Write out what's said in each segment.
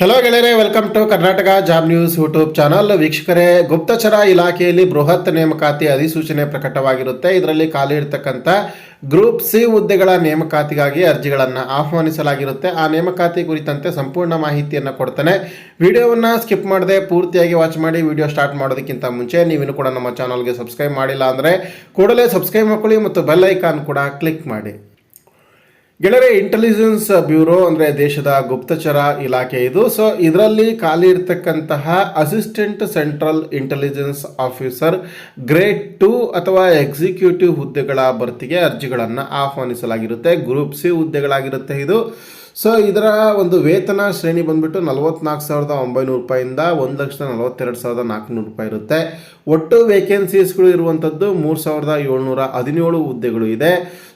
Hello ಗೆಳೆಯರೇ welcome to Karnataka job news YouTube channel ವೀಕ್ಷಕರೇ, ಗುಪ್ತಚರ ಇಲಾಖೆಯಲ್ಲಿ ಬೃಹತ್ ನೇಮಕಾತಿ ಅಧಿಸೂಚನೆ ಪ್ರಕಟವಾಗಿರುತ್ತೆ. ಇದರಲ್ಲಿ ಖಾಲಿ ಇರತಕ್ಕಂಥ ಗ್ರೂಪ್ ಸಿ ಹುದ್ದೆಗಳ ನೇಮಕಾತಿಗಾಗಿ ಅರ್ಜಿಗಳನ್ನು ಆಹ್ವಾನಿಸಲಾಗಿರುತ್ತೆ. ಆ ನೇಮಕಾತಿ ಕುರಿತಂತೆ ಸಂಪೂರ್ಣ ಮಾಹಿತಿಯನ್ನು ಕೊಡ್ತಾನೆ. ವಿಡಿಯೋವನ್ನು ಸ್ಕಿಪ್ ಮಾಡದೆ ಪೂರ್ತಿಯಾಗಿ ವಾಚ್ ಮಾಡಿ ವಿಡಿಯೋ ಸ್ಟಾರ್ಟ್ ಮಾಡೋದಕ್ಕಿಂತ ಮುಂಚೆ ನೀವಿನ್ನು ಕೂಡ ನಮ್ಮ ಚಾನಲ್ಗೆ ಸಬ್ಸ್ಕ್ರೈಬ್ ಮಾಡಿಲ್ಲ ಅಂದರೆ ಕೂಡಲೇ ಸಬ್ಸ್ಕ್ರೈಬ್ ಮಾಡ್ಕೊಳ್ಳಿ ಮತ್ತು ಬೆಲ್ ಐಕಾನ್ ಕೂಡ ಕ್ಲಿಕ್ ಮಾಡಿ. ಗೆಳೆಯರೆ ಇಂಟೆಲಿಜೆನ್ಸ್ ಬ್ಯೂರೋ ಅಂದರೆ ದೇಶದ ಗುಪ್ತಚರ ಇಲಾಖೆ ಇದು. ಸೊ ಇದರಲ್ಲಿ ಖಾಲಿ ಇರತಕ್ಕಂತಹ assistant central intelligence officer grade two ಅಥವಾ ಎಕ್ಸಿಕ್ಯೂಟಿವ್ ಹುದ್ದೆಗಳ ಭರ್ತಿಗೆ ಅರ್ಜಿಗಳನ್ನು ಆಹ್ವಾನಿಸಲಾಗಿರುತ್ತೆ. ಗ್ರೂಪ್ ಸಿ ಹುದ್ದೆಗಳಾಗಿರುತ್ತೆ ಇದು. ಸೊ ಇದರ ಒಂದು ವೇತನ ಶ್ರೇಣಿ ಬಂದ್ಬಿಟ್ಟು ನಲವತ್ನಾಲ್ಕು ಸಾವಿರದ ಒಂಬೈನೂರು ರೂಪಾಯಿಂದ ಒಂದು ಲಕ್ಷದ ನಲವತ್ತೆರಡು ಸಾವಿರದ ನಾಲ್ಕುನೂರು ರೂಪಾಯಿ ಇರುತ್ತೆ. ಒಟ್ಟು ವೇಕೆನ್ಸೀಸ್ಗಳು ಇರುವಂಥದ್ದು ಮೂರು ಸಾವಿರದ ಏಳ್ನೂರ ಹದಿನೇಳು ಹುದ್ದೆಗಳು ಇದೆ.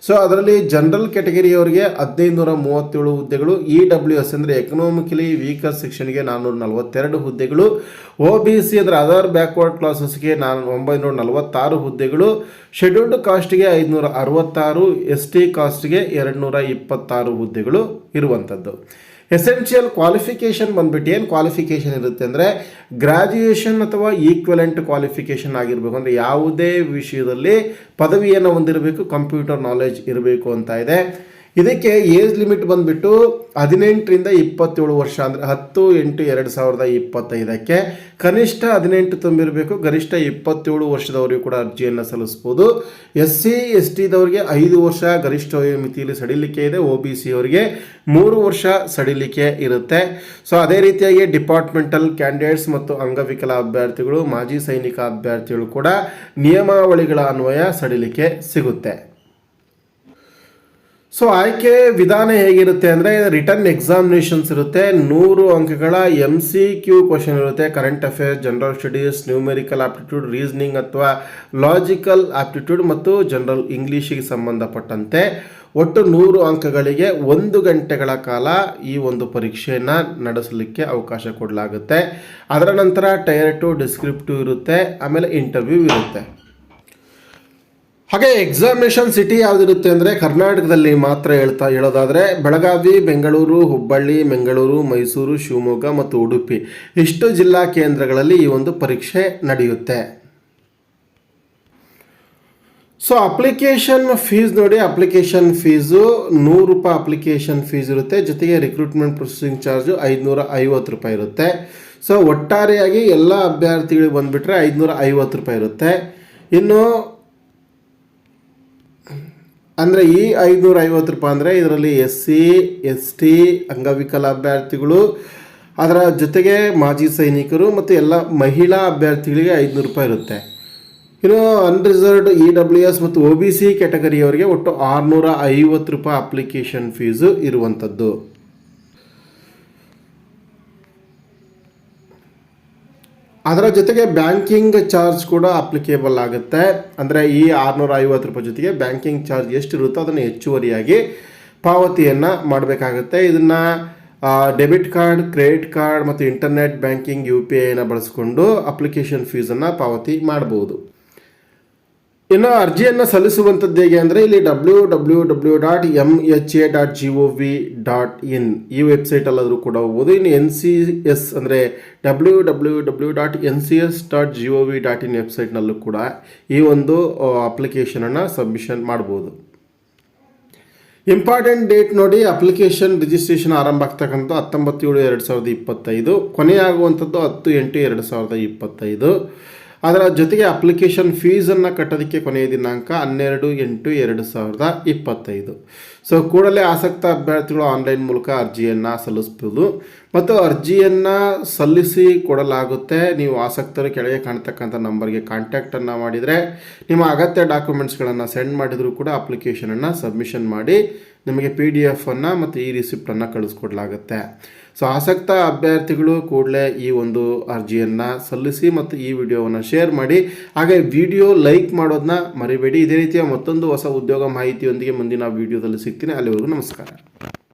ಸೊ ಅದರಲ್ಲಿ ಜನರಲ್ ಕ್ಯಾಟಗರಿಯವರಿಗೆ ಹದಿನೈದು ನೂರ ಮೂವತ್ತೇಳು ಹುದ್ದೆಗಳು ಇ ಡಬ್ಲ್ಯೂ ಎಸ್ ಅಂದರೆ ಎಕನಾಮಿಕಲಿ ವೀಕರ್ ಸೆಕ್ಷನ್ಗೆ ನಾನ್ನೂರ ನಲವತ್ತೆರಡು ಹುದ್ದೆಗಳು ಒ ಬಿ ಸಿ ಅಂದರೆ ಅದರ್ ಬ್ಯಾಕ್ವರ್ಡ್ ಕ್ಲಾಸಸ್ಗೆ ನಾನು ಒಂಬೈನೂರ ನಲವತ್ತಾರು ಹುದ್ದೆಗಳು ಶೆಡ್ಯೂಲ್ಡ್ ಕಾಸ್ಟ್ಗೆ ಐದುನೂರ ಅರವತ್ತಾರು ಎಸ್ ಟಿ ಕಾಸ್ಟ್ಗೆ ಎರಡು ನೂರ ಇಪ್ಪತ್ತಾರು ಹುದ್ದೆಗಳು. ಇರುವಂಥದ್ದು ಎಸೆನ್ಷಿಯಲ್ ಕ್ವಾಲಿಫಿಕೇಷನ್ ಬಂದ್ಬಿಟ್ಟು ಏನು ಕ್ವಾಲಿಫಿಕೇಷನ್ ಇರುತ್ತೆ ಅಂದರೆ ಗ್ರ್ಯಾಜುಯೇಷನ್ ಅಥವಾ ಈಕ್ವಲೆಂಟ್ ಕ್ವಾಲಿಫಿಕೇಷನ್ ಆಗಿರಬೇಕು. ಅಂದರೆ ಯಾವುದೇ ವಿಷಯದಲ್ಲಿ ಪದವಿಯನ್ನು ಹೊಂದಿರಬೇಕು ಕಂಪ್ಯೂಟರ್ ನಾಲೆಜ್ ಇರಬೇಕು ಅಂತ ಇದೆ. ಇದಕ್ಕೆ ಏಜ್ ಲಿಮಿಟ್ ಬಂದುಬಿಟ್ಟು ಹದಿನೆಂಟರಿಂದ ಇಪ್ಪತ್ತೇಳು ವರ್ಷ, ಅಂದರೆ ಹತ್ತು ಎಂಟು ಎರಡು ಸಾವಿರದ ಇಪ್ಪತ್ತೈದಕ್ಕೆ ಕನಿಷ್ಠ ಹದಿನೆಂಟು ತುಂಬಿರಬೇಕು, ಗರಿಷ್ಠ ಇಪ್ಪತ್ತೇಳು ವರ್ಷದವರಿಗೂ ಕೂಡ ಅರ್ಜಿಯನ್ನು ಸಲ್ಲಿಸ್ಬೋದು. ಎಸ್ ಸಿ ಎಸ್ ಟಿದವರಿಗೆ ಐದು ವರ್ಷ ಗರಿಷ್ಠ ಮಿತಿಯಲ್ಲಿ ಸಡಿಲಿಕೆ ಇದೆ ಒ ಬಿ ಸಿ ಅವರಿಗೆ ಮೂರು ವರ್ಷ ಸಡಿಲಿಕೆ ಇರುತ್ತೆ. ಸೊ ಅದೇ ರೀತಿಯಾಗಿ ಡಿಪಾರ್ಟ್ಮೆಂಟಲ್ ಕ್ಯಾಂಡಿಡೇಟ್ಸ್ ಮತ್ತು ಅಂಗವಿಕಲ ಅಭ್ಯರ್ಥಿಗಳು, ಮಾಜಿ ಸೈನಿಕ ಅಭ್ಯರ್ಥಿಗಳು ಕೂಡ ನಿಯಮಾವಳಿಗಳ ಅನ್ವಯ ಸಡಿಲಿಕೆ ಸಿಗುತ್ತೆ. ಸೊ ಆಯ್ಕೆ ವಿಧಾನ ಹೇಗಿರುತ್ತೆ ಅಂದರೆ ರಿಟರ್ನ್ ಎಕ್ಸಾಮಿನೇಷನ್ಸ್ ಇರುತ್ತೆ, ನೂರು ಅಂಕಗಳ ಎಂ ಸಿ ಕ್ಯೂ ಕ್ವಶನ್ ಇರುತ್ತೆ current affairs general studies numerical aptitude reasoning ಅಥವಾ ಲಾಜಿಕಲ್ ಆಪ್ಟಿಟ್ಯೂಡ್ ಮತ್ತು ಜನರಲ್ ಇಂಗ್ಲೀಷಿಗೆ ಸಂಬಂಧಪಟ್ಟಂತೆ ಒಟ್ಟು ನೂರು ಅಂಕಗಳಿಗೆ ಒಂದು ಗಂಟೆಗಳ ಕಾಲ ಈ ಒಂದು ಪರೀಕ್ಷೆಯನ್ನು ನಡೆಸಲಿಕ್ಕೆ ಅವಕಾಶ ಕೊಡಲಾಗುತ್ತೆ. ಅದರ ನಂತರ ಟೈರ್ ಟು ಡಿಸ್ಕ್ರಿಪ್ಟಿವ್ ಇರುತ್ತೆ, ಆಮೇಲೆ ಇಂಟರ್ವ್ಯೂ ಇರುತ್ತೆ. ಹಾಗೆ ಎಕ್ಸಾಮಿನೇಷನ್ ಸಿಟಿ ಯಾವುದಿರುತ್ತೆ ಅಂದರೆ ಕರ್ನಾಟಕದಲ್ಲಿ ಮಾತ್ರ ಹೇಳ್ತಾ ಹೇಳೋದಾದರೆ ಬೆಳಗಾವಿ, ಬೆಂಗಳೂರು, ಹುಬ್ಬಳ್ಳಿ ಬೆಂಗಳೂರು ಮೈಸೂರು, ಶಿವಮೊಗ್ಗ ಮತ್ತು ಉಡುಪಿ. ಇಷ್ಟು ಜಿಲ್ಲಾ ಕೇಂದ್ರಗಳಲ್ಲಿ ಈ ಒಂದು ಪರೀಕ್ಷೆ ನಡೆಯುತ್ತೆ. ಸೊ ಅಪ್ಲಿಕೇಶನ್ ಫೀಸ್ ನೋಡಿ ಅಪ್ಲಿಕೇಶನ್ ಫೀಸು ನೂರು ರೂಪಾಯಿ ಅಪ್ಲಿಕೇಶನ್ ಫೀಸ್ ಇರುತ್ತೆ. ಜೊತೆಗೆ ರಿಕ್ರೂಟ್ಮೆಂಟ್ ಪ್ರೊಸೆಸಿಂಗ್ ಚಾರ್ಜು ಐದುನೂರ ಐವತ್ತು ರೂಪಾಯಿ ಇರುತ್ತೆ. ಸೊ ಒಟ್ಟಾರೆಯಾಗಿ ಎಲ್ಲ ಅಭ್ಯರ್ಥಿಗಳಿಗೆ ಬಂದುಬಿಟ್ರೆ ಐದುನೂರ ಐವತ್ತು ರೂಪಾಯಿ ಇರುತ್ತೆ. ಇನ್ನು ಅಂದರೆ ಈ ಐದುನೂರ ಐವತ್ತು ರೂಪಾಯಿ ಅಂದರೆ ಇದರಲ್ಲಿ ಎಸ್ ಸಿ ಎಸ್ ಟಿ ಅಂಗವಿಕಲ ಅಭ್ಯರ್ಥಿಗಳು, ಅದರ ಜೊತೆಗೆ ಮಾಜಿ ಸೈನಿಕರು ಮತ್ತು ಎಲ್ಲ ಮಹಿಳಾ ಅಭ್ಯರ್ಥಿಗಳಿಗೆ ಐದುನೂರು ರೂಪಾಯಿ ಇರುತ್ತೆ. ಇನ್ನು ಅನ್ರಿಸರ್ವ್ಡ್ ಇ ಡಬ್ಲ್ಯೂ ಎಸ್ ಮತ್ತು ಒ ಬಿ ಸಿ ಕ್ಯಾಟಗರಿಯವರಿಗೆ ಒಟ್ಟು ಆರುನೂರ ಐವತ್ತು ರೂಪಾಯಿ ಅಪ್ಲಿಕೇಶನ್ ಫೀಸು ಇರುವಂಥದ್ದು. ಅದರ ಜೊತೆಗೆ ಬ್ಯಾಂಕಿಂಗ್ ಚಾರ್ಜ್ ಕೂಡ ಅಪ್ಲಿಕೇಬಲ್ ಆಗುತ್ತೆ. ಅಂದರೆ ಈ ಆರುನೂರ ಐವತ್ತು ರೂಪಾಯಿ ಜೊತೆಗೆ ಬ್ಯಾಂಕಿಂಗ್ ಚಾರ್ಜ್ ಎಷ್ಟಿರುತ್ತೋ ಅದನ್ನು ಹೆಚ್ಚುವರಿಯಾಗಿ ಪಾವತಿಯನ್ನು ಮಾಡಬೇಕಾಗುತ್ತೆ. ಇದನ್ನು ಡೆಬಿಟ್ ಕಾರ್ಡ್, ಕ್ರೆಡಿಟ್ ಕಾರ್ಡ್ ಮತ್ತು ಇಂಟರ್ನೆಟ್ ಬ್ಯಾಂಕಿಂಗ್ ಯು ಪಿ ಐನ ಬಳಸಿಕೊಂಡು ಅಪ್ಲಿಕೇಶನ್ ಫೀಸನ್ನು ಪಾವತಿ ಮಾಡ್ಬೋದು. ಇನ್ನು ಅರ್ಜಿಯನ್ನು ಸಲ್ಲಿಸುವಂಥದ್ದು ಹೇಗೆ ಅಂದರೆ ಇಲ್ಲಿ W W W dot M H A dot G O V dot in ಈ ವೆಬ್ಸೈಟಲ್ಲಾದರೂ ಕೂಡ ಹೋಗ್ಬೋದು. ಇನ್ನು ಎನ್ ಸಿ ಎಸ್ ಅಂದರೆ W W W dot N C S dot G O V dot in ವೆಬ್ಸೈಟ್ನಲ್ಲೂ ಕೂಡ ಈ ಒಂದು ಅಪ್ಲಿಕೇಶನನ್ನು ಸಬ್ಮಿಷನ್ ಮಾಡ್ಬೋದು. ಇಂಪಾರ್ಟೆಂಟ್ ಡೇಟ್ ನೋಡಿ ಅಪ್ಲಿಕೇಶನ್ ರಿಜಿಸ್ಟ್ರೇಷನ್ ಆರಂಭ ಆಗ್ತಕ್ಕಂಥ ಹತ್ತೊಂಬತ್ತು ಏಳು ಎರಡು ಸಾವಿರದ ಇಪ್ಪತ್ತೈದು. ಕೊನೆಯಾಗುವಂಥದ್ದು ಹತ್ತು ಎಂಟು ಎರಡು ಸಾವಿರದ ಇಪ್ಪತ್ತೈದು. ಅದರ ಜೊತೆಗೆ ಅಪ್ಲಿಕೇಶನ್ ಫೀಸನ್ನು ಕಟ್ಟೋದಕ್ಕೆ ಕೊನೆಯ ದಿನಾಂಕ ಹನ್ನೆರಡು ಎಂಟು ಎರಡು ಸಾವಿರದ ಇಪ್ಪತ್ತೈದು. ಸೊ ಕೂಡಲೇ ಆಸಕ್ತ ಅಭ್ಯರ್ಥಿಗಳು ಆನ್ಲೈನ್ ಮೂಲಕ ಅರ್ಜಿಯನ್ನು ಸಲ್ಲಿಸ್ಬೋದು. ಮತ್ತು ಅರ್ಜಿಯನ್ನು ಸಲ್ಲಿಸಿ ಕೊಡಲಾಗುತ್ತೆ. ನೀವು ಆಸಕ್ತರು ಕೆಳಗೆ ಕಾಣ್ತಕ್ಕಂಥ ನಂಬರ್ಗೆ ಕಾಂಟ್ಯಾಕ್ಟನ್ನು ಮಾಡಿದರೆ, ನಿಮ್ಮ ಅಗತ್ಯ ಡಾಕ್ಯುಮೆಂಟ್ಸ್ಗಳನ್ನು ಸೆಂಡ್ ಮಾಡಿದರೂ ಕೂಡ ಅಪ್ಲಿಕೇಶನನ್ನು ಸಬ್ಮಿಷನ್ ಮಾಡಿ ನಿಮಗೆ ಪಿ ಡಿ ಎಫನ್ನು ಮತ್ತು ಈ ರಿಸಿಪ್ಟನ್ನು ಕಳಿಸ್ಕೊಡ್ಲಾಗುತ್ತೆ. ಸೊ ಆಸಕ್ತ ಅಭ್ಯರ್ಥಿಗಳು ಕೂಡಲೇ ಈ ಒಂದು ಅರ್ಜಿಯನ್ನು ಸಲ್ಲಿಸಿ ಮತ್ತು ಈ ವಿಡಿಯೋವನ್ನು ಶೇರ್ ಮಾಡಿ, ಹಾಗೆ ವಿಡಿಯೋ ಲೈಕ್ ಮಾಡೋದನ್ನ ಮರಿಬೇಡಿ. ಇದೇ ರೀತಿಯ ಮತ್ತೊಂದು ಹೊಸ ಉದ್ಯೋಗ ಮಾಹಿತಿಯೊಂದಿಗೆ ಮುಂದಿನ ವಿಡಿಯೋದಲ್ಲಿ ಸಿಗ್ತೀನಿ. ಅಲ್ಲಿವರೆಗೂ ನಮಸ್ಕಾರ.